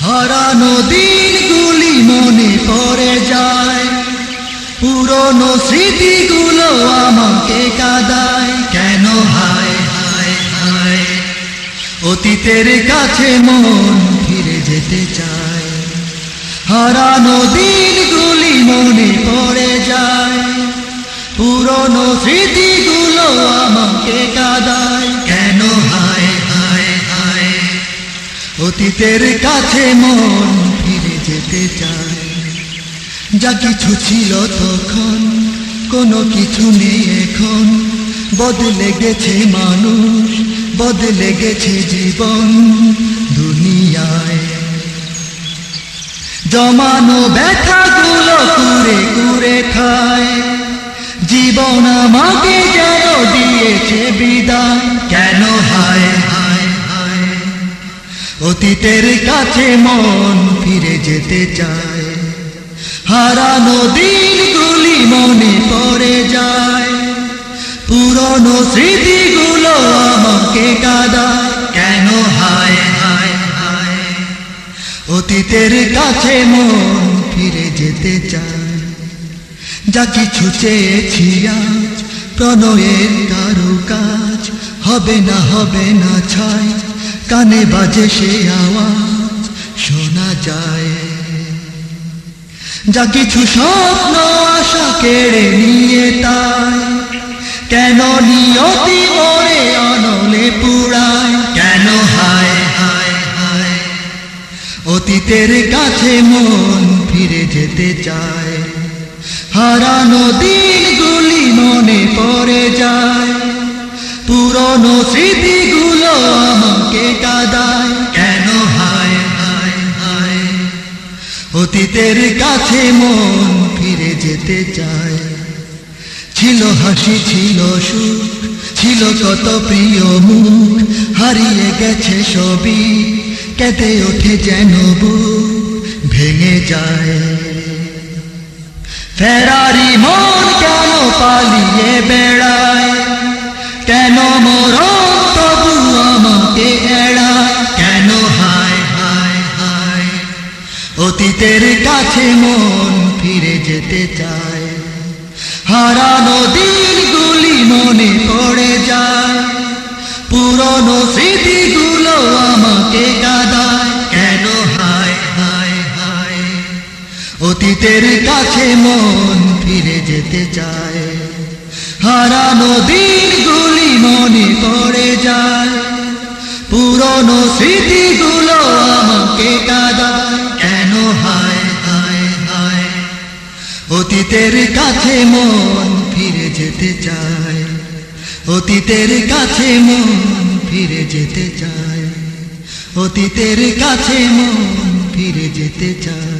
হারানো দিনগুলি মনে পড়ে যায়। পুরনো স্মৃতিগুলো আমাকে কাদায়। কেন হায় হায় হায়? অতীতের কাছে মন ফিরে যেতে চায়। হারানো দিনগুলি মনে পড়ে যায়। পুরনো স্মৃতিগুলো আমাকে কাদায়। কেন হায় অতীতের কাছে মন ফিরে যেতে চায়। যা কিছু ছিল তখন, কোনো কিছু নেই এখন। বদলে গেছে মানুষ, বদলে গেছে জীবন দুনিয়ায়। জমানো ব্যথাগুলো কুরে কুরে খায়। জীবন আমাকে যেন দিয়েছে বিদায়। কেন হায় হায় হায় অতীতের কাছে মন ফিরে যেতে চায়। হারানো দিনগুলি মনে পড়ে যায়। পুরনো স্মৃতিগুলো আমাকে কাদায়। কেন হায় হায় হায়? অতীতের কাছে মন ফিরে যেতে চায়। যা কিছু চেয়েছি আজ, প্রণয়ের কারও কাজ হবে না হবে না ছাই কানে বাজে সে আওয়াজ, শোনা যায়। যা কিছু স্বপ্ন আশা কেড়ে নিয়ে তাই, কেন নিয়তি মরে অনলে পুরায় কেন হায় হায় হায়। অতীতের কাছে মন ফিরে যেতে চায়, হারানো দিনগুলি মনে পড়ে যায়। পুরনো স্মৃতিগুলো অতীতের কাছে মন ফিরে যেতে চায়। ছিল হাসি, ছিল সুখ, ছিল কত প্রিয় মুখ, হারিয়ে গেছে সবই, কেঁদে ওঠে যেন বুক ভেঙে যায়। ফেরারি মন কেন পালিয়ে বেড়ায়? কেন মরণ অতীতের কাছে মন ফিরে যেতে চায়। হারানো দিনগুলি মনে পড়ে যায়। পুরনো স্মৃতিগুলো আমাকে কাদায়। কেন হায় হায় হায়? অতীতের কাছে মন ফিরে যেতে চায়। হারানো দিনগুলি মনে পড়ে যায়। পুরনো স্মৃতিগুলো আমাকে কাদায় অতীতের কাছে মন ফিরে যেতে চায়। অতীতের কাছে মন ফিরে যেতে চায়। অতীতের কাছে মন ফিরে যেতে চায়।